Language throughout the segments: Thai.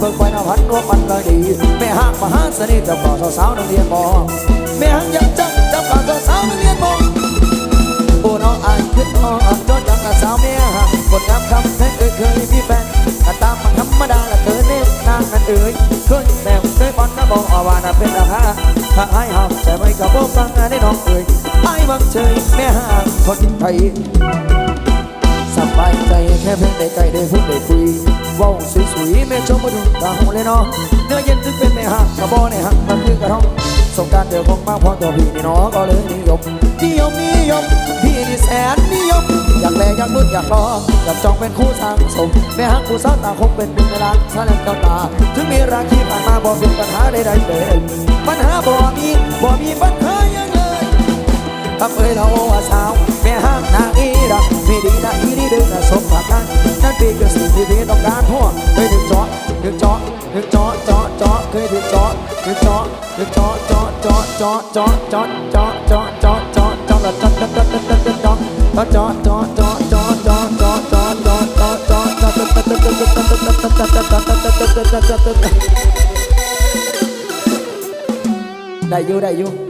เบิ่งไปน้ำพันรวมมันเลยดี แม่ห้างมาห้างสนิทจับก่อสาวๆนักเรียนมองแม่ห้างยังจังจับก่อสาวๆนักเรียนมองโอ้น้องอายขึ้นอ่อนจนยังกับสาวแม่ห้างคนงามคำแท้เคยเคยมีแฟนกระตามมันธรรมดาละเกินเน่นางนั่นเอ่ยเคยแนวเคยบอลนะบอกอวาน่ะเป็นราคาถ้าไอ้ห้ามใจไม่กับโบฟังได้น้องเอ่ยไอ้บังเฉยแม่ห้างคนไทย ใจแค่เพียงได้ใกล้ได้พูดได้คุยว้าวสวยๆแม่ชมมาดูตาหงเลยเนาะเนื้อเย็นถึงเป็นแม่หักกระบอในหักมันคือกระท้องสงการเดียวคงมากพอตัวพี่นี่เนาะก็เลยนิยมนิยมนิยมพี่นี่แสนนิยมอยากแลอยากมุดอยากรออยากจองเป็นคู่สางสมแม่หักคู่ซาอนตาคงเป็นหนึ่งในล้านชาแนตาถึงมีราคีผ่านมาบอกเป็นปัญหาใดๆเลยปัญหาบ่มีบ่มีปัญหา Thắp ơi là ô sao Mẹ hát nàng y ra Mẹ đi đã y đi đừng là sống mà tan Nên đi cứ sự thì vì đồng đàn hoa Cây đừng chó, đừng chó, đừng chó, chó, chó Cây đừng chó, đừng chó, đừng chó, chó, chó, chó, chó, chó, chó, chó, chó, chó, chó là chó, chó, chó, chó, chó, chó Chó, chó, chó, chó, chó, chó, chó, chó, chó, chó, chó, chó, chó, chó, chó, đại du đại du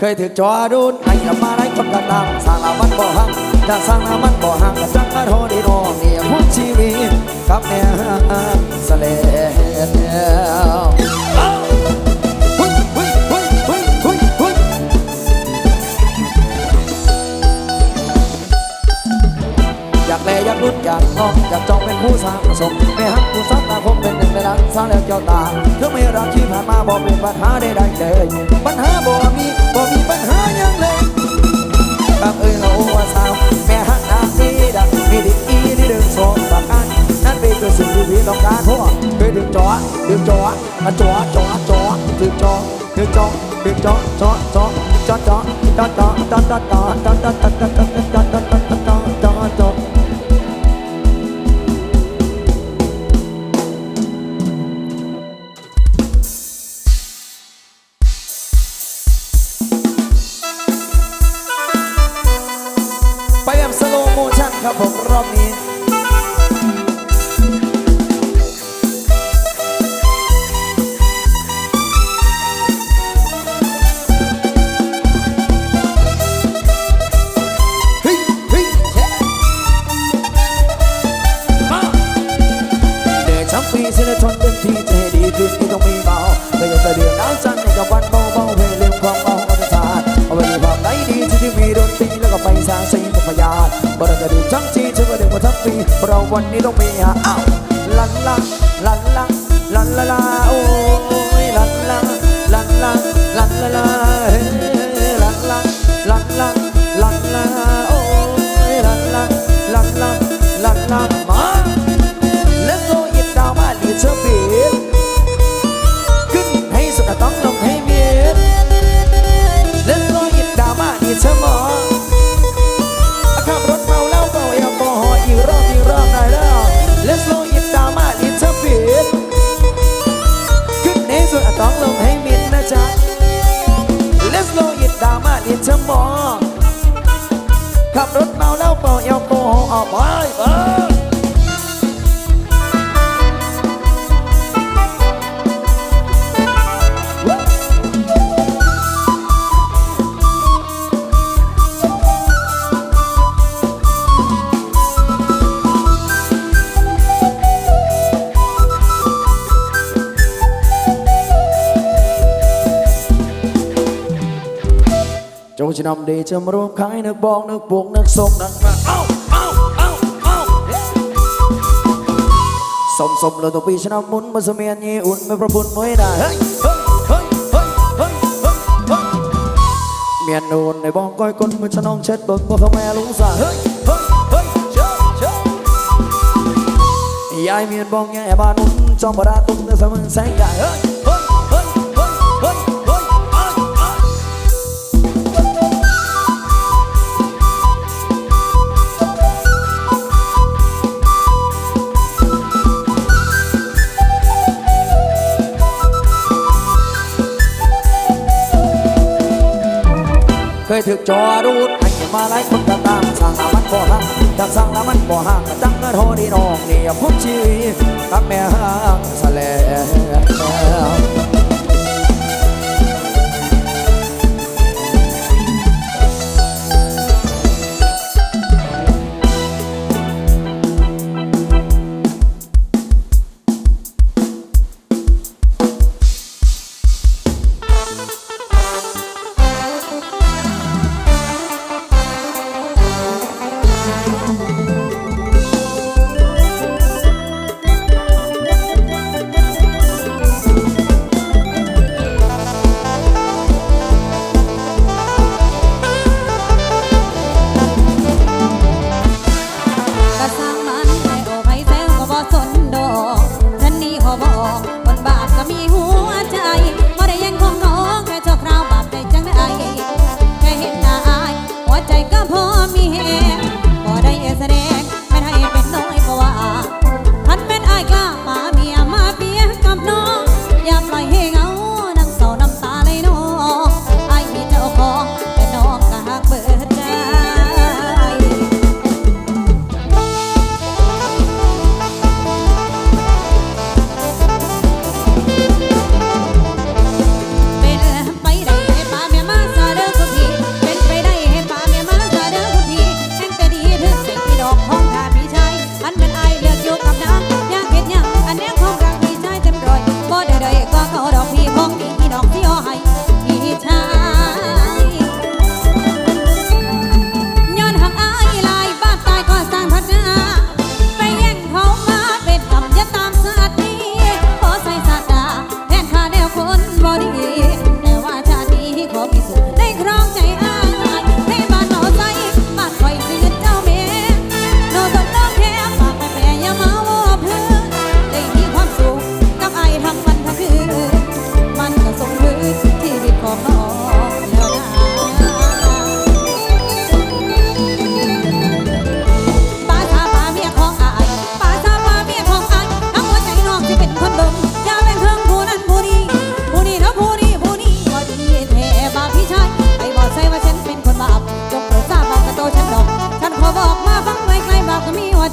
เคยถึงจอดูนไอ้ละมาไล่คนกันตามสร้างละมันบ่หังถ้าสร้างละมันบ่หังก็จังกะโทดีน้องเนี่ยหุ่นชีวิตกับแม่สเลอยากแลอยากรุ่นอยากงองอยากจองเป็นผู้สร้างประสบไม่หักผู้สร้างตาคง เป็นหนึ่งในล้านสางแล้วเจ้าตาเรื่องไม่รักที่ผ่านมาบอกเป็นปัญหาใดๆเลยปัญหาบ่มีบ่มีปัญหายังเลยบางเอ้ยเราว่าสาวแม่หักนางนี่ดักมีดีอีที่ดึงสองปากกันนั่นเป็นตัวสิ่งที่พี่ต้องการทั่วเคยดึงจอดึงจอมาจอจอ เดชช้ำปีเสนทนเต็มที่จะให้ดีขึ้นที่ต้องมีเบาแต่อย่าสะเดือดน้ำจันในกับวันเบาเบาเพื่อลืมความเมาอันตรายเอาไว้ในความไหนดีที่ที่มีดนตรีแล้วก็ไปสร้างสิ่งกับพยานบ่ได้จะดูทั้งทีฉันก็เดือดมาทั้งปีเราวันนี้ต้องมีอะอ้าวลันลันลันลันลันลาลาโอ้ยลันลันลันลาลัน ចម្រុំខៃនឹកបងនឹកពុកនឹកសុំនឹកម៉ាក់អោអោអោអោសុំសុំលើទៅពីឆ្នាំមុនមិនសមមានញីអ៊ុនមានប្រពន្ធមួយដែរមាននូននៃបងកយគុណមួយឆ្នាំចិត្តបងបងម៉ែលុងសាហើយយាយមានបងញ៉ែបានចង់បារាគុំនៅសមឹងសែងដែរ ยถึกจอรูดให้มาไล่คนก็ตามสั่งละมันบ่ห่างอยากสั่งละมันบ่ห่างก็จังเงินโทดีน้องนี่พุ่มชีกับแม่ห่างสะแลง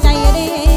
ใจเด้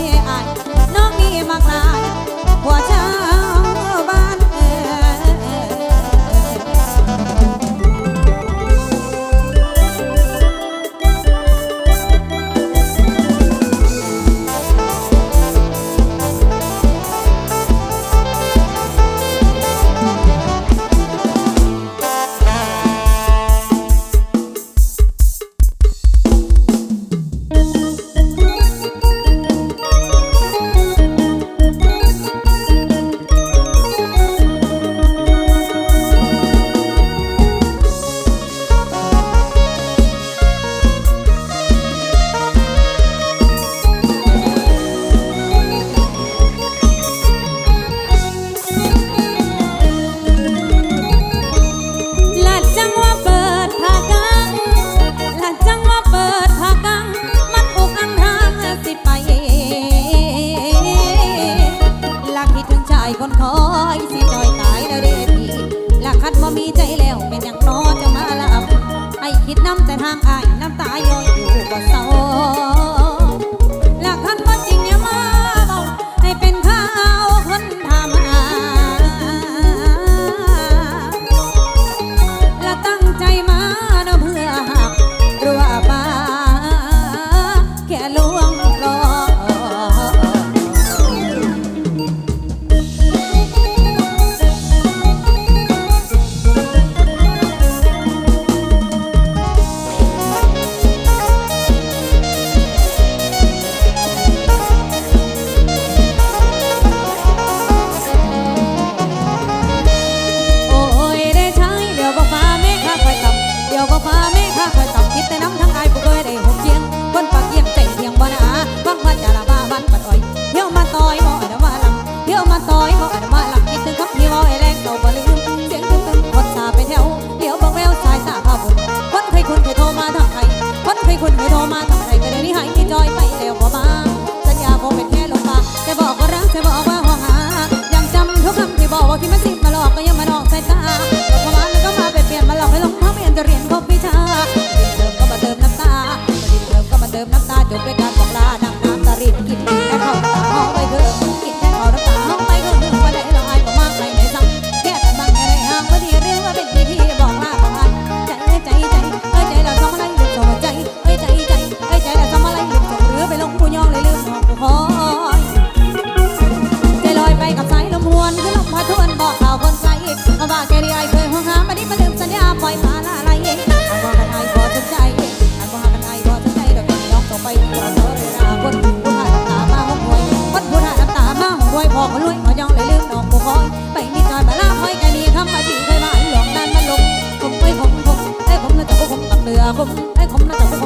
然后诶那个后面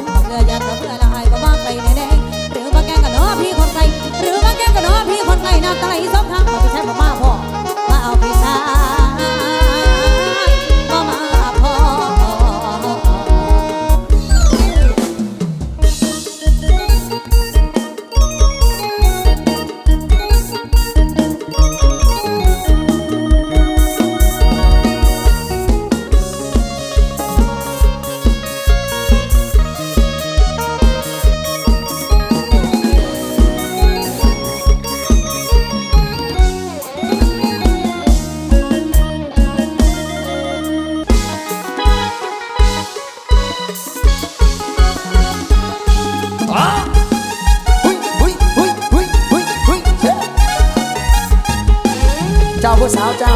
ผู้สาวเจ้า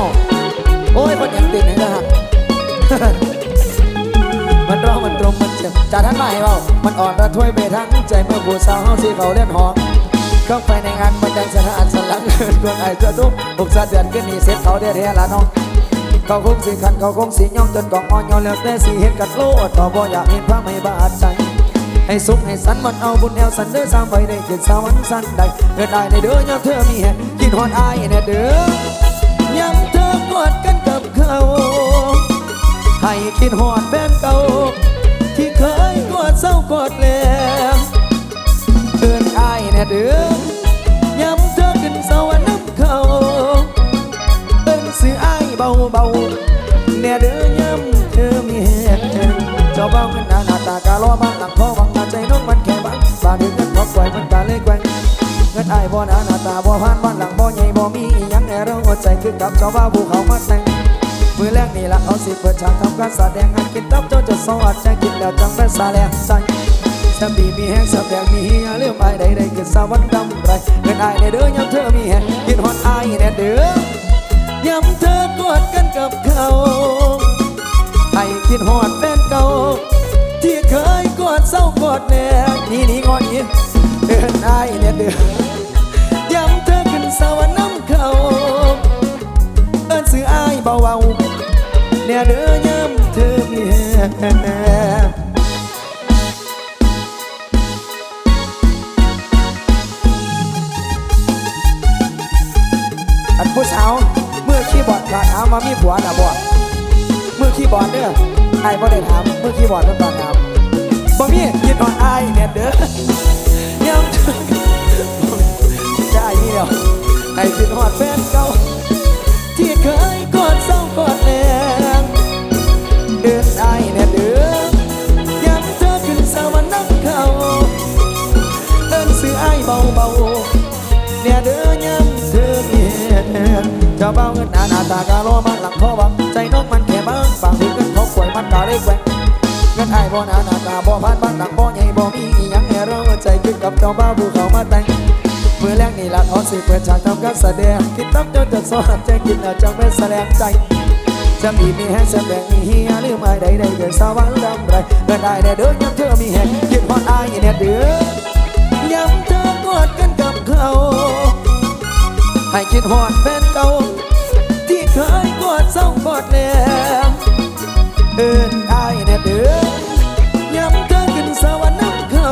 โอ้ยคนยังติดไหนก็หักมันร้องมันตรงมันเจ็บจากท่านไม่เบามันอ่อนระทวยไปทั้งใจเมื่อผู้สาวเฮาสิเขาเล่นหอมเข้าไปในงานมันแดงสถานสลังเกินคนไอ้เจ้าทุกบุกสะเดือนขึ้นนี่เสร็จเขาได้เรียละน้องเขาคงสิขันเขาคงสิย่องจนกองอ่อนยอนแล้วแต่สิเห็นกันโลดต่อบ่อยากเห็นพระไม่บาดใจให้สุขให้สันมันเอาบุญแอวสันเด้อสร้างไว้ได้ขึ้นสวรรค์สันใดเกิดได้ในเด้อยามเธอมีแหงกินฮอดอายเนี่ยเด้อยามเธอ กอดกันกับเขาให้คิดหอดแฟนเก่า ที่เคยกอดเศร้ากอดแหลมเตือนอายแน่เดือยามเธอขึ้นสวรรค์น้ำเขาเอิ้นสื่ออ้ายเบาเบา เงินอ้ายบ่หนาหน้าตาบ่ผ่านบ้านหลังบ่ใหญ่บ่มีอีหยังแน่เราหัวใจคือกับเจ้าบ่าวภูเขามาแต่งมือแรกนี่ละเอาสิเปิดฉากทำการแสดงงานกินตับเจ้าจะสวัสดิ์ใจกินแล้วจังเป็นสาแลงใจสามีมีแห้งสับแดงมีเฮียเรื่องอ้ายใดๆคือสาวันดำไรเงินไอ้ายในเด้อยำเธอมีแห้งกินฮอดอ้ายแน่เด้อยำเธอกอดกันกับเขาให้คิดหอดแฟนเก่าที่เคยกอดเศร้ากอดแน่นี่นี่งอนนี้เดินไอายเนี่ยเดิน อันผู้สาวเมื่อคีย์บอดขาดถามว่ามีผัวน่ะบ่เมื่อคีย์บอดเด้อไอ้บ่ได้ถามเมื่อคีย์บอดเพิ่นบ่ถามบ่มียินอ่อนไอายเนี่ยเด้อยังจะไอ้นี่เดียวไอ้คิดฮอดแฟนเก่าที่เคยกอดเศร้ากอด เจ้าเบาเงินหนาหน้าตากาโลมันหลังพ่อบังใจน้องมันแค่บางฟังถึงเงินเขาป่วยมันกาเล็กแหวงเงินไอ้บ่หนาหน้าตาบ่ผ่านบ้านหลังบ่ใหญ่บ่มีอีหยังให้เราใจขึ้นกับเจ้าบ้าผู้เขามาแต่งเมื่อแรกนี่ละเขาสิเปิดฉากทำการแสดงคิดตั้งจ้าจะสอนใจกินแล้วจังไม่แสดงใจจะมีมีแห้งแสดงมีเฮียหรือไม่ใดใดเกิดสวรรค์ดำไรเกิดได้แน่เด้อยามเธอมีแห้งคิดฮอดอายเนี่ยเด้อย้ำเธอกอดกันกับเขา ให้คิดหอดแฟนเก่า ที่เคยกอดเศร้ากอดแนมเอินอายแน่เด้อย้ำเธอขึ้นสวรรค์น้ำเขา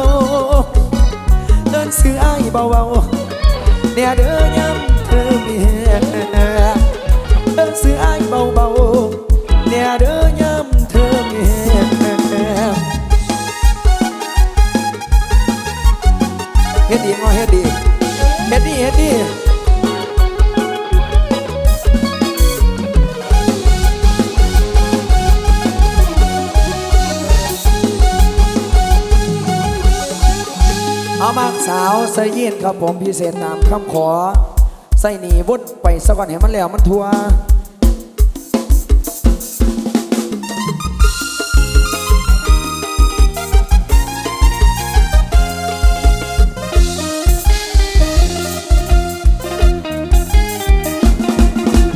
เอินซื้ออายเบาๆเนี่ยเด้อย้ำเธอมีแหงเอินซื้ออายเบาๆเนี่ยเด้อ สาวใส่ยีนครับผมพิเศษตามคำขอใส่หนีวุดไปสักก่อนเห็นมันแล้วมันทัว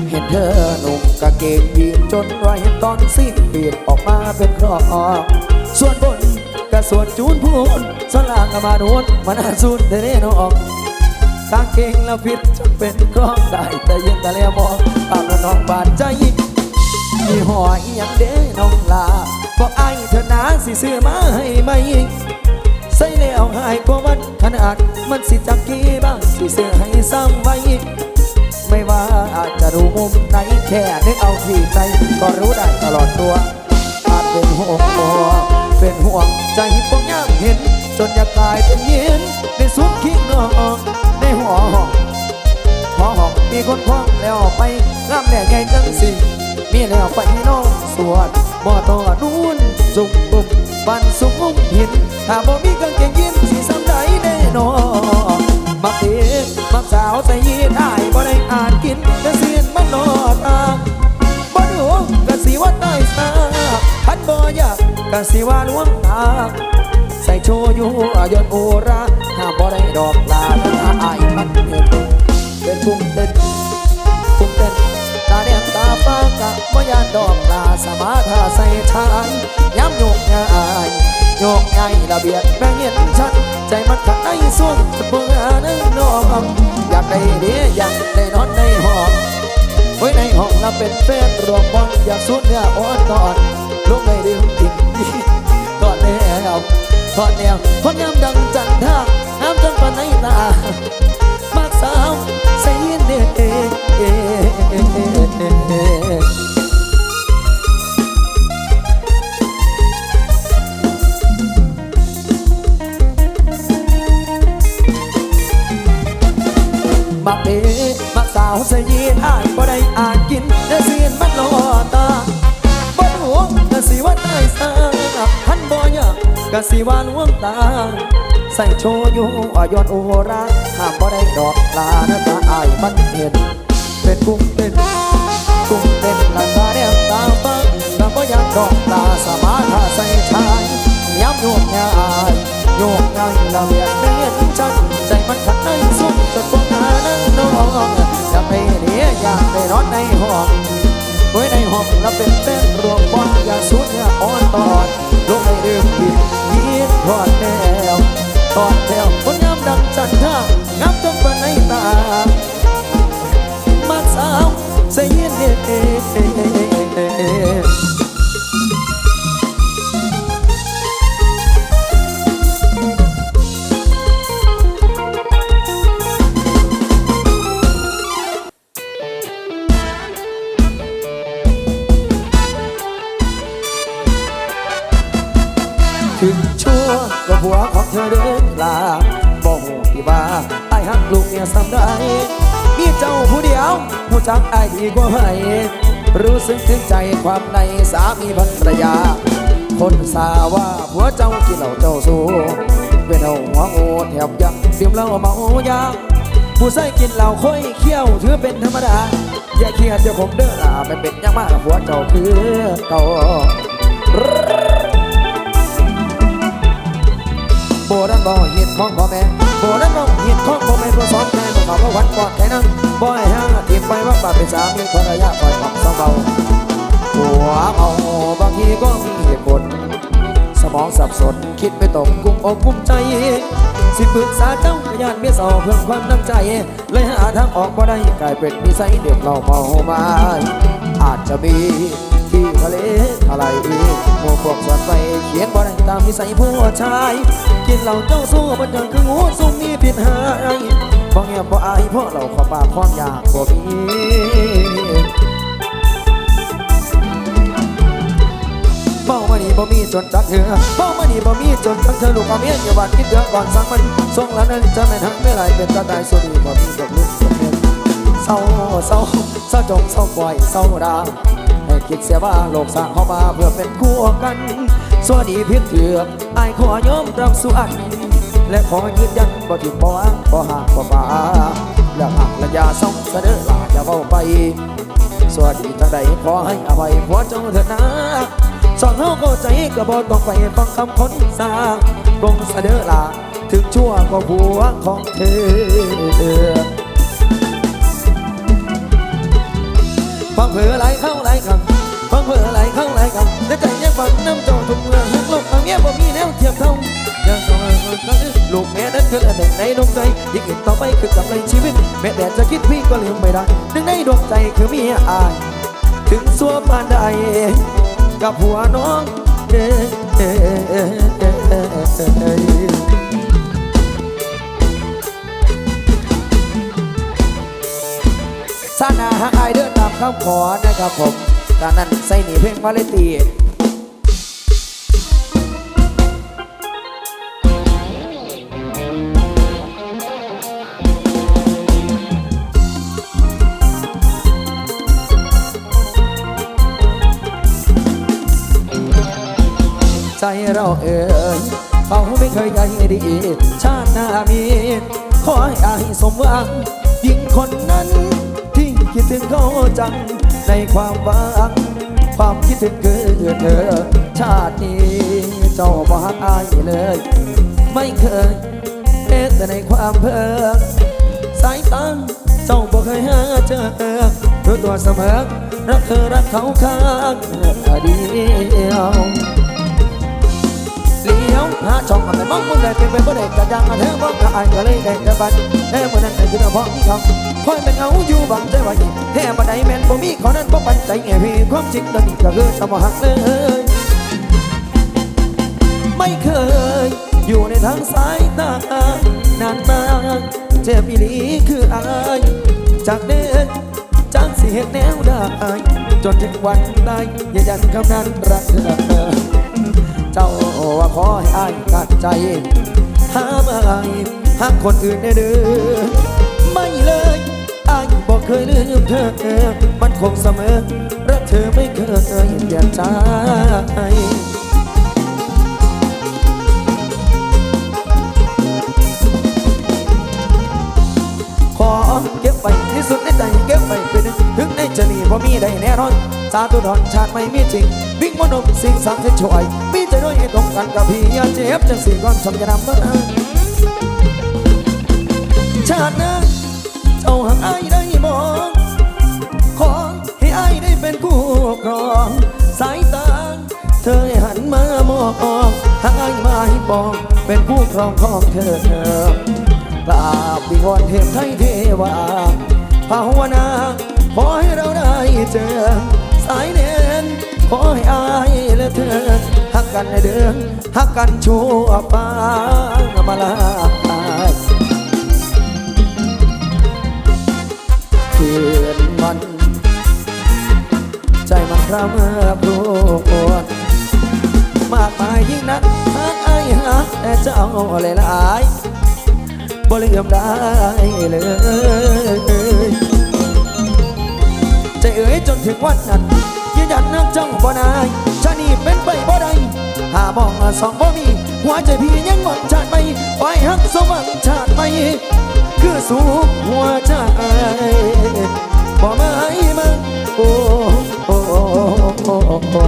เห็นเธอหนุ่มกางเกงยีนจนไว้ตอนสิ้นเบียดออกมาเป็นครอบส่วนบน กับส่วนจูนพูนสลางก็มาโน้นมันาสูนเทเนนอกกางเกงแล้วผิดจนเป็นกล้องได้แต่ยืนต่เลี้ยวมองปากน้องบาดใจมีหอยยังเด้น้องลาบอกไอ้เธอนาสิซื้อมาให้ไหมใส่แล้วหายกว่ามันขนาดมันสิจักกี่บ้างสิซื้อให้ซ้ำไว้ไม่ว่าอาจจะดูมุมไหนแค่นึกเอาที่ใจก็รู้ได้ตลอดตัวอาจเป็นห่วง เป็นห่วง ใจพวกย่างเห็น จนอยากตายเป็นเย็นในสุขคิดนอกในหัวห้องหอห้องมีคนคล้องแล้วไปงามแหน่ใหญ่จังสิมีแล้วไปน้องสวดบ่ต่อนู่นจุกบุกปันสุกมุมหินถ้าบ่มีกางเกงยีนสิสำได้แน่นอนมักเด็กมักสาวใส่ยีนอายบ่ได้อ่านกินแต่เสียนมันนอตาบ่ดูกะสิว่าใต้ตาพันบ่อยาก กะสิว่าลวงตาใส่โชยูยนโอราห้ามบ่ได้ดอกลาถ้าอายมันเห็นเป็นพุ่มเต้นพุ่มเต้นดอกลาสมาธาใส่ชายย้ำโยกง่ายโยกง่ายระเบียดแบ่งเห็นชัดใจมันขัดในส่วนเบื่อนั่งนอนอยากได้เดียอยากได้นอนในห้องไว้ในห้องเราเป็นแฟนรวมบอลอยากสุดเนื้ออ่อนตอนลูกไม่ดื่มกิ นตอนแล้วตอนแล้วคนยังจัน อยู่อ่อยอดโอราห้ามบ่ได้ดอกลาหน้าตาอายมันเห็น เป็นกุ้งเป็นกุ้งเป็นลาตาแดงตาฟังน้ำบ่อยากดอกลาสมาธาใส่ชายย้ำโยกง่ายโยกง่ายละเวียนเป็นเห็นชัดใจมัน จักไอ้ดีกว่าให้รู้สึกถึงใจความในสามีภรรยา คนสาว่าผัวเจ้ากินเหล้าเจ้าสูเป็นเอาหัวโอแถบยังเสียมเหล้าเมายาผู้ใส่กินเหล้าค่อยเคี้ยวถือเป็นธรรมดา อย่าเครียดเดี๋ยวผมเด้อลาไม่เป็นยังมากผัวเจ้าคือเก่าโบราณบ่เห็นของพ่อแม่โบราณบ่เห็นของพ่อแม่ตัวสอนแม่บ่เขาก็วันก่อนแค่นั้นบ่ให้ห่าง ไปว่าบาดเป็นสามีภรรยาคอยของสองเบาหัวเอาบางทีก็มีเหตุผล สมองสับสนคิดไม่ตรงกุมอกกุมใจ สิปรึกษาเจ้าพยานเมียสาวเพื่อความน้ำใจ เลยหาทางออกบ่ได้กลายเป็นนิสัยเด็กเราเมาไมาอาจจะมีที่ทะเลอะไรอีกหมู่พวกสวนไปเขียนบ่ได้ตามนิสัยผู้ชาย กินเหล้าเจ้าสู้มันจังคืองูซุ่มมีผิดหาย บ่เงียบบ่อายเพราะเราขอปากความอยากบ่มีเมามานี่บ่มีจนจักเถื่อเมามานี่บ่มีจนจักเธอลูกเอาเมียอยู่บ้านคิดเดือก่อนสั่งมันส่งแล้วนั่นจะแม่นหักไม่ไหลเป็นตาตายสุดีบ่มีดอกลูกดอกเมียเศร้าเศร้าเศร้าจงเศร้าปล่อยเศร้าดาให้คิดเสียว่าโลกสร้างเข้ามาเพื่อเป็นคู่กันสวัสดีพิษเถื่อกอายขอยอมรับสุอัน และขอยืนยันบ่ทิมบ่อ้างบ่ห่างบ่ป่าเรื่องหักและยาส่งเสนอลาจะเว้าไป สวัสดีจังใดขอให้อภัยผัวเจ้าเถิดนะสอนเฮาเข้าใจก็บ่ต้องไปฟังคำคนสาปรงเสนอลาถึงชั่วก็ผัวของเธอฟังเผลอไหลเข้าไหลคำฟังเผลอไหลเข้าไหลคำและใจยังฟังน้ำจ้าทุกเมื่อหักลูก มียบ่มีแนวเทียบเท่ายังต้องลูกแม่นั้นคืออันหนึ่งในดวงใจยิ่งเห็นต่อไปคือกำไรชีวิต แม้แต่จะคิดพี่ก็เลืมไม่ได้หนึ่งในดวงใจคือเมียอาย ถึงสัวปานใดกับหัวน้องเอ้ยเอ้ยเอ้ยเอ้ยเอ้ยเอ้ยสานาหักอายเดินตามคำขอนะครับผมจากนั้นใส่หนีเพลงวาเลตี เราเอ่ยเขาไม่เคยใยดี ชาติหน้ามี ขอให้อายสมหวังยิ่งคนนั้น ที่คิดถึงเขาจัง ในความหวัง ความคิดถึงคือเธอ ชาตินี้ เจ้าบ่หักอายเลย ไม่เคยเอ็แต่ในความเพ้อสายตาเจ้าบ่เคยหาเจอรู้ตัวเสมอรักเธอรักเขาข้างเดียว หาช่องอะไรมองมึงได้เป็นไปบ่ได้กะยังเธอบอกกะอายก็เลยได้แต่บัดแต่เมื่อนั้นได้ยินเพราะมีเขาคอยเป็นเอาอยู่บังใจไว้แค่บันไดแม่นบ่มีเขานั้นบ่ปันใจแง่พี่ความจริงตอนนี้ก็คือตำบ่หักเลยไม่เคย อยู่ในทางสายตานานมาเจ็บอีหลีคืออายจากเดินจากเสียแนวได้จนถึงวันตายยืนยันคำนั้นรักเธอ เจ้าว่าขอให้อายกัดใจหาไม่หักคนอื่นได้เด้อไม่เลยอายบอกเคยลืมเธอ มันคงเสมอรักเธอไม่เคยเปลี่ยนใจ งในจะหนีเพราะมีได้แน่นอนสาธุดอนชาติไม่มีจริงวิ่งมนมสิ่งสามเส้นช่วยมีใจด้วยให้ตรงกันกับพี่อย่าเจ็บจังสี่ก่อนฉันจะนำมาชาติหน้าเจ้าหักอายได้มองขอให้อายได้เป็นคู่ครองสายตาเธอหันมามองหากอายมาให้ปองเป็นผู้ครองของเธอกราบวิงวอนเทพไทยเทวาภาวนา ขอให้เราได้เจอ สายเน้นขอให้อายและเธอหักกันในเดือนหักกันชั่วฟ้ามาลาคืนมัน ใจมันพระเมื่อพรวดมากมายยิ่งนักหากไอ้ายหักแต่เจ้าเลยหลายบ่ลืมได้เลย ใจเอ๋ยจนถึงวันนั้นยืนยันนักจ้องบ่นายชานี่เป็นไปบ่ได้หามองสองบ่มี หัวใจพี่ยังหวังชาติไปไปหักสมหวังชาติไปคือสูบหัวใจบ่ไม่มันโอ้โอ้โอ้โอ้